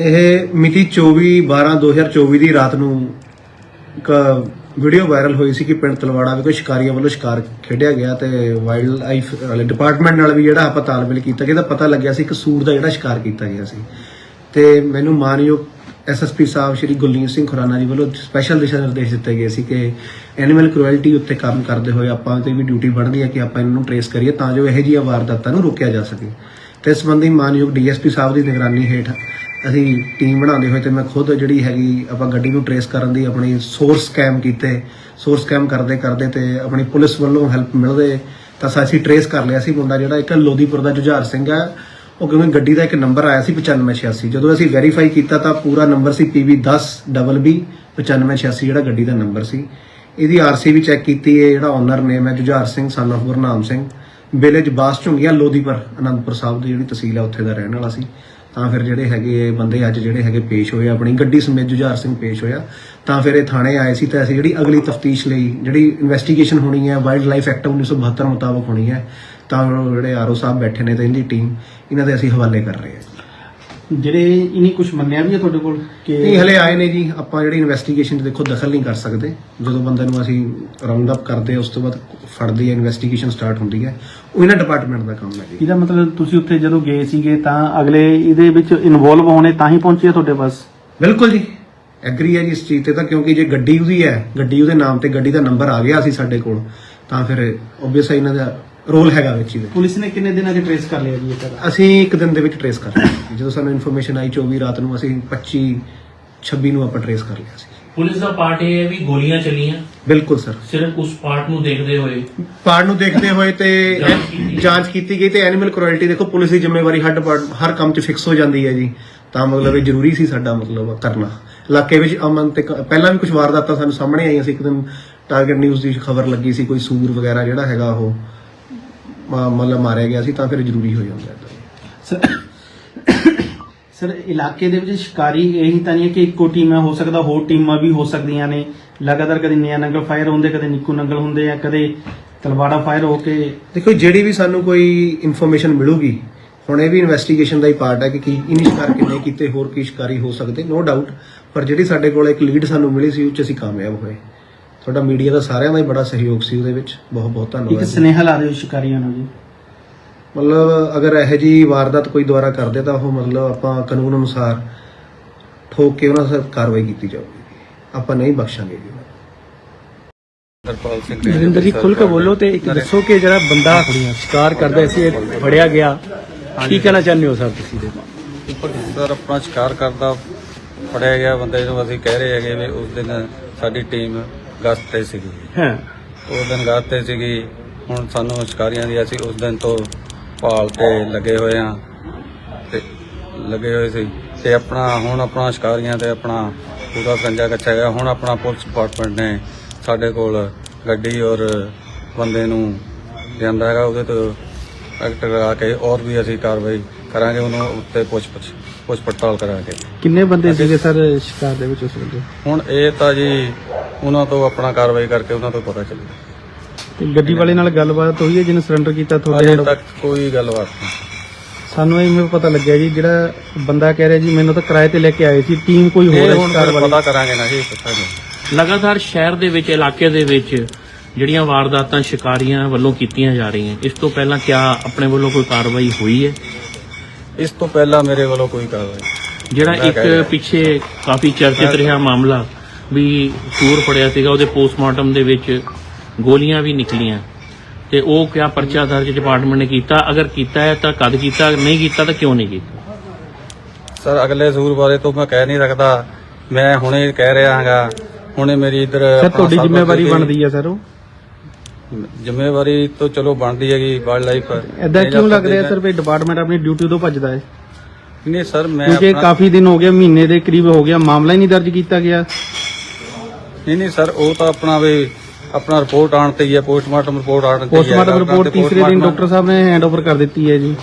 ਇਹ ਮਿਤੀ 24 12 2024 ਦੀ ਰਾਤ ਨੂੰ ਇੱਕ ਵੀਡੀਓ ਵਾਇਰਲ ਹੋਈ ਸੀ ਕਿ ਪਿੰਡ ਤਲਵਾੜਾ ਵਿਖੇ ਸ਼ਿਕਾਰੀਆਂ ਵੱਲੋਂ ਸ਼ਿਕਾਰ ਖੇਡਿਆ ਗਿਆ ਤੇ ਵਾਈਲਡ ਲਾਈਫ ਵਾਲੇ ਡਿਪਾਰਟਮੈਂਟ ਨਾਲ ਵੀ ਜਿਹੜਾ ਆਪਾਂ ਤਾਲਮੇਲ ਕੀਤਾ ਗਿਆ, ਤਾਂ ਪਤਾ ਲੱਗਿਆ ਸੀ ਕਿ ਸੂਰ ਦਾ ਜਿਹੜਾ ਸ਼ਿਕਾਰ ਕੀਤਾ ਗਿਆ ਸੀ। ਤੇ ਮੈਨੂੰ ਮਾਨਯੋਗ ਐਸਐਸਪੀ ਸਾਹਿਬ ਸ਼੍ਰੀ ਗੁਰਲੀਨ ਸਿੰਘ ਖੁਰਾਨਾ ਜੀ ਵੱਲੋਂ ਸਪੈਸ਼ਲ ਦਿਸ਼ਾ ਨਿਰਦੇਸ਼ ਦਿੱਤੇ ਗਏ ਸੀ ਕਿ ਐਨੀਮਲ ਕ੍ਰੂਐਲਟੀ ਉੱਤੇ ਕੰਮ ਕਰਦੇ ਹੋਏ ਆਪਾਂ ਤੇ ਵੀ ਡਿਊਟੀ ਬਣਦੀ ਹੈ ਕਿ ਆਪਾਂ ਇਹਨਾਂ ਨੂੰ ਟਰੇਸ ਕਰੀਏ ਤਾਂ ਜੋ ਇਹੋ ਜਿਹੀਆਂ ਵਾਰਦਾਤਾਂ ਨੂੰ ਰੋਕਿਆ ਜਾ ਸਕੇ। ਤੇ ਇਸ ਸੰਬੰਧੀ ਮਾਨਯੋਗ ਡੀਐਸਪੀ ਸਾਹਿਬ ਦੀ ਨਿਗਰਾਨੀ ਹੇਠ ਅਸੀਂ ਟੀਮ ਬਣਾਉਂਦੇ ਹੋਏ ਤੇ ਮੈਂ ਖੁਦ ਜਿਹੜੀ ਹੈਗੀ ਆਪਾਂ ਗੱਡੀ ਨੂੰ ਟਰੇਸ ਕਰਨ ਦੀ ਆਪਣੀ ਸੋਰਸ ਸਕੈਮ ਕੀਤੇ ਸੋਰਸ ਸਕੈਮ ਕਰਦੇ ਕਰਦੇ ਤੇ ਆਪਣੀ ਪੁਲਿਸ ਵੱਲੋਂ ਹੈਲਪ ਮਿਲਦੇ, ਤਾਂ ਅਸੀਂ ਟਰੇਸ ਕਰ ਲਿਆ ਸੀ ਮੁੰਡਾ ਜਿਹੜਾ ਇੱਕ ਲੋਦੀਪੁਰ ਦਾ ਜੁਝਾਰ ਸਿੰਘ ਹੈ ਉਹ ਕਿਉਂਕਿ ਗੱਡੀ ਦਾ ਇੱਕ ਨੰਬਰ ਆਇਆ ਸੀ 9586 ਜਦੋਂ ਅਸੀਂ ਵੈਰੀਫਾਈ ਕੀਤਾ ਤਾਂ ਪੂਰਾ ਨੰਬਰ ਸੀ PB10 BB 9586 ਜਿਹੜਾ ਗੱਡੀ ਦਾ ਨੰਬਰ ਸੀ। ਇਹਦੀ ਆਰਸੀ ਵੀ ਚੈੱਕ ਕੀਤੀ ਹੈ ਜਿਹੜਾ ਓਨਰ ਨੇਮ ਹੈ Jujhar Singh son of Gurnam Singh village Bass Jhungian, Lodipur, Anandpur Sahib ਦੀ ਜਿਹੜੀ ਤਹਿਸੀਲ ਹੈ, ਉੱਥੇ ਦਾ ਰਹਿਣ ਵਾਲਾ ਸੀ। ਤਾਂ ਫਿਰ ਜਿਹੜੇ ਹੈਗੇ ਬੰਦੇ ਅੱਜ ਜਿਹੜੇ ਹੈਗੇ ਪੇਸ਼ ਹੋਏ ਆਪਣੀ ਗੱਡੀ ਸਮੇਤ ਜੁਝਾਰ ਸਿੰਘ ਪੇਸ਼ ਹੋਇਆ, ਤਾਂ ਫਿਰ ਇਹ ਥਾਣੇ ਆਏ ਸੀ ਤਾਂ ਅਸੀਂ ਜਿਹੜੀ ਅਗਲੀ ਤਫਤੀਸ਼ ਲਈ ਜਿਹੜੀ ਇਨਵੈਸਟੀਗੇਸ਼ਨ ਹੋਣੀ ਹੈ ਵਾਈਲਡ ਲਾਈਫ ਐਕਟ 1972 ਮੁਤਾਬਕ ਹੋਣੀ ਹੈ, ਤਾਂ ਉਹ ਜਿਹੜੇ ਆਰਓ ਸਾਹਿਬ ਬੈਠੇ ਨੇ ਤੇ ਇਹਦੀ ਟੀਮ ਇਹਨਾਂ ਦੇ ਅਸੀਂ ਹਵਾਲੇ ਕਰ ਰਹੇ ਹਾਂ ਜਿਹੜੇ ਇਨੀ ਕੁਝ ਮੰਨਿਆ ਵੀ ਹੈ ਤੁਹਾਡੇ ਕੋਲ ਨਹੀਂ ਕਿ ਹਲੇ ਆਏ ਨੇ ਜੀ। ਆਪਾਂ ਜਿਹੜੀ ਇਨਵੈਸਟੀਗੇਸ਼ਨ 'ਚ ਦੇਖੋ ਦਖਲ ਨਹੀਂ ਕਰ ਸਕਦੇ। ਜਦੋਂ ਬੰਦੇ ਨੂੰ ਅਸੀਂ ਰਾਉਂਡ ਅਪ ਕਰਦੇ ਹਾਂ, ਉਸ ਤੋਂ ਬਾਅਦ ਫੜਦੀ ਹੈ ਇਨਵੈਸਟੀਗੇਸ਼ਨ ਸਟਾਰਟ ਹੁੰਦੀ ਹੈ। ਉਹ ਇਹਨਾਂ ਡਿਪਾਰਟਮੈਂਟ ਦਾ ਕੰਮ ਹੈ ਜੀ। ਇਹਦਾ ਮਤਲਬ ਤੁਸੀਂ ਉੱਥੇ ਜਦੋਂ ਗਏ ਸੀਗੇ ਤਾਂ ਅਗਲੇ ਇਹਦੇ ਵਿੱਚ ਇਨਵੋਲਵ ਹੋਣੇ ਤਾਂ ਹੀ ਪਹੁੰਚੇ ਆ ਤੁਹਾਡੇ ਪਾਸ? ਬਿਲਕੁਲ ਜੀ। ਐਗਰੀ ਹੈ ਜੀ ਇਸ ਚੀਜ਼ ਤੇ ਤਾਂ ਕਿਉਂਕਿ ਜੇ ਗੱਡੀ ਉਹਦੀ ਹੈ ਗੱਡੀ ਉਹਦੇ ਨਾਮ ਤੇ ਗੱਡੀ ਦਾ ਨੰਬਰ ਆ ਗਿਆ ਸੀ ਸਾਡੇ ਕੋਲ ਤਾਂ ਫਿਰ ਓਬਵੀਅਸ ਇਹਨਾਂ ਦਾ ਰੋਲ ਹੈਗਾ ਵਿੱਚ ਹੀ ਪੁਲਿਸ ਨੇ ਕਿੰਨੇ ਦਿਨਾਂ 'ਚ ਟ੍ਰੇਸ ਕਰ ਲਿਆ ਜੀ ਇਹ ਸਾਰਾ? ਅਸੀਂ ਇੱਕ ਦਿਨ ਦੇ ਵਿੱਚ ਟਰੇਸ ਕਰ ਲਿਆ। ਜਦੋਂ ਸਾਨੂੰ ਇਨਫੋਰਮੇਸ਼ਨ ਆਈ 24 ਰਾਤ ਨੂੰ ਅਸੀਂ 25 26 ਨੂੰ ਆਪਾਂ ਟਰੇਸ ਕਰ ਲਿਆ ਸੀ। ਪੁਲਿਸ ਦਾ ਪਾਰਟ ਇਹ ਹੈ ਵੀ ਗੋਲੀਆਂ ਚੱਲੀਆਂ। ਬਿਲਕੁਲ ਸਰ। ਸਿਰਫ ਉਸ ਪਾਰਟ ਨੂੰ ਦੇਖਦੇ ਹੋਏ। ਪਾੜ ਨੂੰ ਦੇਖਦੇ ਹੋਏ ਤੇ ਜਾਂਚ ਕੀਤੀ। ਜਾਂਚ ਕੀਤੀ ਗਈ ਤੇ ਐਨੀਮਲ ਕ੍ਰੂਐਲਟੀ ਦੇਖੋ ਪੁਲਿਸ ਦੀ ਜ਼ਿੰਮੇਵਾਰੀ ਹਰ ਡਿਪਾਰਟ ਹਰ ਕੰਮ 'ਚ ਫਿਕਸ ਹੋ ਜਾਂਦੀ ਹੈ ਜੀ। ਤਾਂ ਮਤਲਬ ਇਹ ਜ਼ਰੂਰੀ ਸੀ ਸਾਡਾ ਮਤਲਬ ਕਰਨਾ। ਇਲਾਕੇ ਵਿੱਚ ਅਮਨ ਤੇ ਕ- ਪਹਿਲਾਂ ਵੀ ਕੁਝ ਵਾਰਦਾਤਾਂ ਸਾਨੂੰ ਸਾਹਮਣੇ ਆਈਆਂ ਸੀ। ਇੱਕ ਦਿਨ ਟਾਰਗੇਟ ਨਿਊਜ਼ ਦੀ ਖਬਰ ਲੱਗੀ ਸੀ ਕੋਈ ਸੂਰ ਵਗੈਰਾ ਜਿਹੜਾ ਹੈਗਾ ਉਹ। ਮਤਲਬ ਮਾਰਿਆ ਗਿਆ ਸੀ ਤਾਂ ਫਿਰ ਜ਼ਰੂਰੀ ਹੋ ਜਾਂਦਾ ਹੈ। ਸਰ ਸਰ ਇਲਾਕੇ ਦੇ ਵਿੱਚ ਸ਼ਿਕਾਰੀ ਇਹੀ ਤਾਂ ਨਹੀਂ ਹੈ ਕਿ ਇੱਕੋ ਟੀਮ ਹੈ ਹੋ ਸਕਦਾ ਹੋਰ ਟੀਮਾਂ ਵੀ ਹੋ ਸਕਦੀਆਂ ਨੇ। ਲਗਾਤਾਰ ਕਦੇ ਨਿਆ ਨੰਗਲ ਫਾਇਰ ਹੁੰਦੇ ਕਦੇ ਨਿੱਕੂ ਨੰਗਲ ਹੁੰਦੇ ਆ ਕਦੇ ਤਲਵਾੜਾ ਫਾਇਰ ਹੋ ਕੇ। ਦੇਖੋ ਜਿਹੜੀ ਵੀ ਸਾਨੂੰ ਕੋਈ ਇਨਫੋਰਮੇਸ਼ਨ ਮਿਲੂਗੀ ਹੁਣ ਇਹ ਵੀ ਇਨਵੈਸਟੀਗੇਸ਼ਨ ਦਾ ਹੀ ਪਾਰਟ ਹੈ ਕਿ ਕੀ ਇਨੀ ਸ਼ਿਕਾਰ ਕਿੰਨੇ ਕੀਤੇ ਹੋਰ ਕੀ ਸ਼ਿਕਾਰੀ ਹੋ ਸਕਦੇ ਨੋ ਡਾਊਟ ਪਰ ਜਿਹੜੀ ਸਾਡੇ ਕੋਲ ਇੱਕ ਲੀਡ ਸਾਨੂੰ ਮਿਲੀ ਸੀ ਉਹ 'ਚ ਅਸੀਂ ਕਾਮਯਾਬ ਹੋਏ। ਤੁਹਾਡਾ ਮੀਡੀਆ ਦਾ ਸਾਰਿਆਂ ਦਾ ਹੀ ਬੜਾ ਸਹਿਯੋਗ ਸੀ ਉਹਦੇ ਵਿੱਚ। ਬਹੁਤ ਬਹੁਤ ਇੱਕ ਧੰਨਵਾਦ ਜੀ। ਸਨੇਹਾ ਲਾ ਦਿਓ ਸ਼ਿਕਾਰੀਆਂ ਨੂੰ ਜੀ। ਮਤਲਬ ਅਗਰ ਇਹੋ ਜੀ ਵਾਰਦਾਤ ਕੋਈ ਦੁਆਰਾ ਕਰਦੇ ਤਾਂ ਉਹ ਮਤਲਬ ਆਪਾਂ ਕਾਨੂੰਨ ਅਨੁਸਾਰ ਠੋਕ ਕੇ ਉਹਨਾਂ ਤੇ ਕਾਰਵਾਈ ਕੀਤੀ ਜਾਊਗੀ। ਆਪਾਂ ਨਹੀਂ ਬਖਸ਼ਾਂਗੇ ਜੀ। ਹਰਪਾਲ ਸਿੰਘ ਨਰਿੰਦਰ ਜੀ ਖੁੱਲ ਕੇ ਬੋਲੋ ਤੇ ਇੱਕ ਦੱਸੋ ਕਿ ਜਿਹੜਾ ਬੰਦਾ ਸ਼ਿਕਾਰ ਕਰਦਾ ਸੀ ਇਹ ਫੜਿਆ ਗਿਆ। ਕੀ ਕਹਿਣਾ ਚਾਹੁੰਦੇ ਹੋ ਸਰ ਤੁਸੀਂ? ਦੇ ਸਰ ਆਪਣਾ ਸ਼ਿਕਾਰ ਕਰਦਾ ਫੜਿਆ ਗਿਆ। ਬੰਦੇ ਨੂੰ ਅਸੀਂ ਕਹਿ ਰਹੇ ਹੈਗੇ ਵੀ ਉਸ ਦਿਨ ਸਾਡੀ ਟੀਮ ਗਸ਼ਤ ਤੇ ਸੀਗੀ। ਹਾਂ। ਉਸ ਦਿਨ ਗਸ਼ਤ ਤੇ ਸੀਗੀ। ਹੁਣ ਸਾਨੂੰ ਸ਼ਿਕਾਰੀਆਂ ਦੀ ਅਸੀਂ ਉਸ ਦਿਨ ਤੋਂ ਭਾਲ ਤੇ ਲੱਗੇ ਹੋਏ ਆ ਤੇ ਲੱਗੇ ਹੋਏ ਸੀ। ਤੇ ਆਪਣਾ ਹੁਣ ਆਪਣਾ ਸ਼ਿਕਾਰੀਆਂ ਤੇ ਆਪਣਾ ਪੂਰਾ ਸੰਜਾ ਕੱਚਾ ਗਿਆ ਹੁਣ ਆਪਣਾ ਪੁਲਿਸ ਡਿਪਾਰਟਮੈਂਟ ਨੇ ਸਾਡੇ ਕੋਲ ਗੱਡੀ ਔਰ ਬੰਦੇ ਨੂੰ ਲਿਆਂਦਾ ਹੈਗਾ। ਉਹਦੇ ਤੋਂ ਐਕਟ ਕਰਾ ਕੇ ਔਰ ਵੀ ਅਸੀਂ ਕਾਰਵਾਈ ਕਰਾਂਗੇ। ਉਹਨੂੰ ਉੱਤੇ ਪੁੱਛ ਪੁੱਛ ਪੁੱਛ ਪੜਤਾਲ ਕਰਾਂਗੇ। ਕਿੰਨੇ ਬੰਦੇ ਸੀਗੇ ਸਰ ਸ਼ਿਕਾਰ ਦੇ ਵਿੱਚ ਉਸ ਵੇਲੇ ਹੁਣ ਇਹ ਤਾਂ ਜੀ ਉਹਨਾਂ ਤੋਂ ਆਪਣਾ ਕਾਰਵਾਈ ਕਰਕੇ ਉਹਨਾਂ ਤੋਂ ਪਤਾ ਚੱਲੇਗਾ ਤੇ ਗੱਡੀ ਵਾਲੇ ਨਾਲ ਗੱਲਬਾਤ ਹੋਈ ਹੈ ਜਿਹਨੇ ਸਰੈਂਡਰ ਕੀਤਾ ਤੁਹਾਡੇ ਅਜੇ ਨਾਲ? ਤੱਕ ਕੋਈ ਗੱਲਬਾਤ ਨਹੀਂ। ਸਾਨੂੰ ਇਹ ਮੈਨੂੰ ਪਤਾ ਲੱਗਿਆ ਜੀ ਜਿਹੜਾ ਬੰਦਾ ਕਹਿ ਰਿਹਾ ਜੀ ਮੈਨੂੰ ਤਾਂ ਕਿਰਾਏ ਤੇ ਲੈ ਕੇ ਆਏ ਸੀ ਟੀਮ ਕੋਈ ਹੋਰ ਇਹ ਹੈ ਹੁਣ ਸ਼ਿਕਾਰ ਫਿਰ ਵਾਲੀ? ਪਤਾ ਕਰਾਂਗੇ ਨਾ ਜੀ ਪੁੱਛਾਂਗੇ ਲਗਾਤਾਰ ਸ਼ਹਿਰ ਦੇ ਵਿੱਚ ਇਲਾਕੇ ਦੇ ਵਿੱਚ ਜਿਹੜੀਆਂ ਵਾਰਦਾਤਾਂ ਸ਼ਿਕਾਰੀਆਂ ਵੱਲੋਂ ਕੀਤੀਆਂ ਜਾ ਰਹੀਆਂ ਇਸ ਤੋਂ ਪਹਿਲਾਂ ਕਿਆ ਆਪਣੇ ਵੱਲੋਂ ਕੋਈ ਕਾਰਵਾਈ ਹੋਈ ਹੈ? ਇਸ ਤੋਂ ਪਹਿਲਾਂ ਮੇਰੇ ਵੱਲੋਂ ਕੋਈ ਕਾਰਵਾਈ ਜਿਹੜਾ ਮੈਂ ਕਹਿ ਰਿਹਾ। ਇੱਕ ਪਿੱਛੇ ਕਾਫੀ ਚਰਚਿਤ ਰਿਹਾ ਮਾਮਲਾ ਵੀ ਸੂਰ ਫੜਿਆ ਸੀਗਾ ਉਹਦੇ ਪੋਸਟਮਾਰਟਮ ਦੇ ਵਿੱਚ ਗੋਲੀਆਂ ਵੀ ਨਿਕਲੀਆਂ। ਤੇ ਉਹ ਕਿਆ ਪਰਚਾ ਦਰਜ ਡਿਪਾਰਟਮੈਂਟ ਨੇ ਕੀਤਾ? ਅਗਰ ਕੀਤਾ ਹੈ ਤਾਂ ਕਦ ਕੀਤਾ? ਨਹੀਂ ਕੀਤਾ ਤਾਂ ਕਿਉਂ ਨਹੀਂ ਕੀਤਾ? ਸਰ ਅਗਲੇ ਸੂਰ ਬਾਰੇ ਤੋਂ ਮੈਂ ਕਹਿ ਨਹੀਂ ਸਕਦਾ। ਮੈਂ ਹੁਣੇ ਕਹਿ ਰਿਹਾ ਹਾਂਗਾ। ਹੁਣੇ ਮੇਰੀ ਇੱਧਰ ਸਰ ਤੁਹਾਡੀ ਜ਼ਿੰਮੇਵਾਰੀ ਬਣਦੀ ਹੈ ਸਰ ਉਹ? ਜ਼ਿੰਮੇਵਾਰੀ ਤਾਂ ਚਲੋ ਬਣਦੀ ਹੈਗੀ ਵਾਈਲਡ ਲਾਈਫ ਐਦਾਂ ਕਿਉਂ ਲੱਗ ਰਿਹਾ ਸਰ ਵੀ ਡਿਪਾਰਟਮੈਂਟ ਆਪਣੀ ਡਿਊਟੀ ਤੋਂ ਭੱਜਦਾ ਹੈ? ਨਹੀਂ ਸਰ ਮੈਂ ਕਿਉਂਕਿ ਕਾਫੀ ਦਿਨ ਹੋ ਗਏ ਮਹੀਨੇ ਦੇ ਕਰੀਬ ਹੋ ਗਿਆ ਮਾਮਲਾ ਹੀ ਨਹੀਂ ਦਰਜ ਕੀਤਾ ਗਿਆ। ਨਹੀਂ ਨਹੀਂ ਸਰ ਉਹ ਤਾਂ ਆਪਣਾ ਵੀ ਆਪਣਾ ਰਿਪੋਰਟ ਆਣ ਤੇ ਹੀ ਹੈ ਪੋਸਟਮਾਰਟਮ ਰਿਪੋਰਟ ਆਣ ਤੇ ਹੀ ਹੈ ਪੋਸਟਮਾਰਟਮ ਰਿਪੋਰਟ ਤੀਸਰੇ ਦਿਨ ਡਾਕਟਰ ਸਾਹਿਬ ਨੇ ਹੈਂਡਓਵਰ ਕਰ ਦਿੱਤੀ ਹੈ ਜੀ।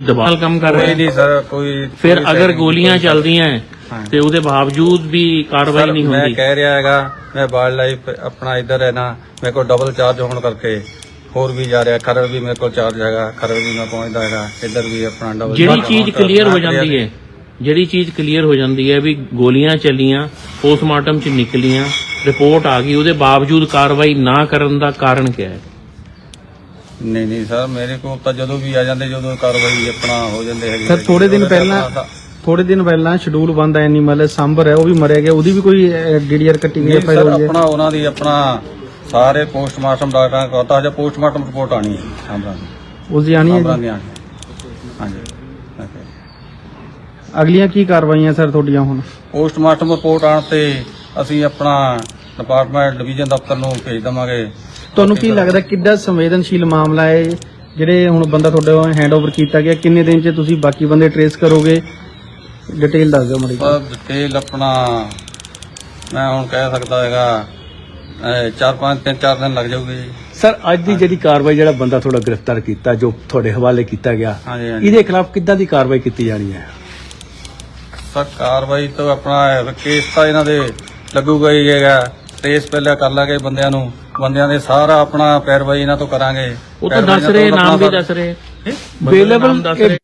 ਦਬਾਅ ਕੰਮ ਕਰ ਕੋਈ ਰਹੇ। ਨਹੀਂ ਸਰ ਕੋਈ ਫਿਰ ਕੋਈ ਅਗਰ ਗੋਲੀਆਂ ਕੋਈ- ਚੱਲਦੀਆਂ। ਤੇ ਉਹਦੇ ਬਾਵਜੂਦ ਵੀ ਕਾਰਵਾਈ ਨਹੀਂ ਮੈਂ ਹੁੰਦੀ। ਕਹਿ ਰਿਹਾ ਹੈਗਾ ਮੈਂ ਵਾਈਲਡ ਲਾਈਫ ਆਪਣਾ ਇੱਧਰ ਹੈ ਨਾ ਮੇਰੇ ਕੋਲ ਡਬਲ ਚਾਰਜ ਹੋਣ ਕਰਕੇ ਹੋਰ ਵੀ ਜਾ ਰਿਹਾ ਖਰੜ ਵੀ ਮੇਰੇ ਕੋਲ ਚਾਰਜ ਹੈਗਾ ਖਰੜ ਵੀ ਮੈਂ ਪਹੁੰਚਦਾ ਹੈਗਾ ਇੱਧਰ ਵੀ ਆਪਣਾ ਡਬਲ ਜਿਹੜੀ ਚੀਜ਼ ਕਲੀਅਰ ਹੋ ਜਾਂਦੀ ਹੈ ਜਿਹੜੀ ਚੀਜ਼ ਕਲੀਅਰ ਹੋ ਜਾਂਦੀ ਹੈ ਵੀ ਗੋਲੀਆਂ ਚੱਲੀਆਂ ਪੋਸਟਮਾਰਟਮ ਚ ਨਿਕਲੀਆਂ ਰਿਪੋਰਟ ਆ ਗਈ ਉਹਦੇ ਬਾਵਜੂਦ ਕਾਰਵਾਈ ਨਾ ਕਰਨ ਦਾ ਕਾਰਨ ਕੀ ਹੈ ਨਹੀਂ ਨਹੀਂ ਸਰ ਮੇਰੇ ਕੋਲ ਤਾਂ ਜਦੋਂ ਵੀ ਆ ਜਾਂਦੇ ਜਦੋਂ ਕਾਰਵਾਈ ਆਪਣਾ ਹੋ ਜਾਂਦੇ ਹੈਗੇ ਸਰ ਥੋੜੇ ਦਿਨ ਪਹਿਲਾਂ ਥੋੜੇ ਦਿਨ ਪਹਿਲਾਂ ਸ਼ਡਿਊਲ ਬੰਦ ਐਨੀਮਲ ਸਾਂਬਰ ਹੈ ਉਹ ਵੀ ਮਰਿਆ ਗਿਆ ਉਹਦੀ ਵੀ ਕੋਈ ਡੀਡੀਆਰ ਕੱਟੀ ਗਈ ਸਰ ਹੋਈ ਹੈ ਆਪਣਾ ਉਹਨਾਂ ਦੀ ਆਪਣਾ ਸਾਰੇ ਪੋਸਟਮਾਰਟਮ ਡਾਕਟਰਾਂ ਕੋਲ ਹਜੇ ਪੋਸਟਮਾਰਟਮ ਰਿਪੋਰਟ ਆਣੀ ਹੈ ਦੀ ਉਸ ਦੀ ਆਣੀ ਹੈ ਜੀ। ਹੈ। ਹਾਂਜੀ। ਅਗਲੀਆਂ ਕੀ ਕਾਰਵਾਈਆਂ ਸਰ ਤੁਹਾਡੀਆਂ ਹੁਣ ਪੋਸਟਮਾਰਟਮ ਰਿਪੋਰਟ ਆਣ ਤੇ ਅਸੀਂ ਆਪਣਾ ਡਿਪਾਰਟਮੈਂਟ ਡਿਵੀਜ਼ਨ ਦਫ਼ਤਰ ਨੂੰ ਭੇਜ ਦਵਾਂਗੇ। ਤੁਹਾਨੂੰ ਕੀ ਲੱਗਦਾ ਕਿੱਡਾ ਸੰਵੇਦਨਸ਼ੀਲ ਮਾਮਲਾ ਹੈ? ਜਿਹੜੇ ਹੁਣ ਬੰਦਾ ਤੁਹਾਡੇ ਹੈਂਡਓਵਰ ਕੀਤਾ ਗਿਆ ਕਿੰਨੇ ਦਿਨ 'ਚ ਤੁਸੀਂ ਬਾਕੀ ਬੰਦੇ ਟਰੇਸ ਕਰੋਗੇ? ਡਿਟੇਲ ਦੱਸ ਦਿਓ ਮੜੀ ਡਿਟੇਲ ਆਪਣਾ ਮੈਂ ਹੁਣ ਕਹਿ ਸਕਦਾ ਹੈਗਾ ਅਹ ਚਾਰ ਪੰਜ ਤਿੰਨ ਚਾਰ ਦਿਨ ਲੱਗ ਜਾਊਗੇ ਜੀ। ਸਰ ਅੱਜ ਦੀ ਜਿਹੜੀ ਕਾਰਵਾਈ ਜਿਹੜਾ ਬੰਦਾ ਤੁਹਾਡਾ ਗ੍ਰਿਫਤਾਰ ਕੀਤਾ ਜੋ ਤੁਹਾਡੇ ਹਵਾਲੇ ਕੀਤਾ ਗਿਆ ਇਹਦੇ ਖਿਲਾਫ ਕਿੱਦਾਂ ਦੀ ਕਾਰਵਾਈ ਕੀਤੀ ਜਾਣੀ ਹੈ? ਸਰ ਕਾਰਵਾਈ ਤੋਂ ਆਪਣਾ ਕੇਸ ਤਾਂ ਇਹਨਾਂ ਦੇ ਲੱਗੂਗਾ ਹੀ ਹੈਗਾ। ਟ੍ਰੇਸ ਪਹਿਲਾਂ ਕਰ ਲਾਂਗੇ ਬੰਦਿਆਂ ਨੂੰ। ਬੰਦਿਆਂ ਦੇ ਸਾਰਾ ਆਪਣਾ ਪੈਰਵਾਈ ਇਹਨਾਂ ਤੋਂ ਕਰਾਂਗੇ। ਉਹ ਤਾਂ ਪੈਰਵਾਈ ਦੱਸ ਰਹੇ ਨਾਮ ਵੀ ਆਪਣਾ ਦੱਸ ਰਹੇ। ਨਾਮ ਦੱਸ ਰਹੇ।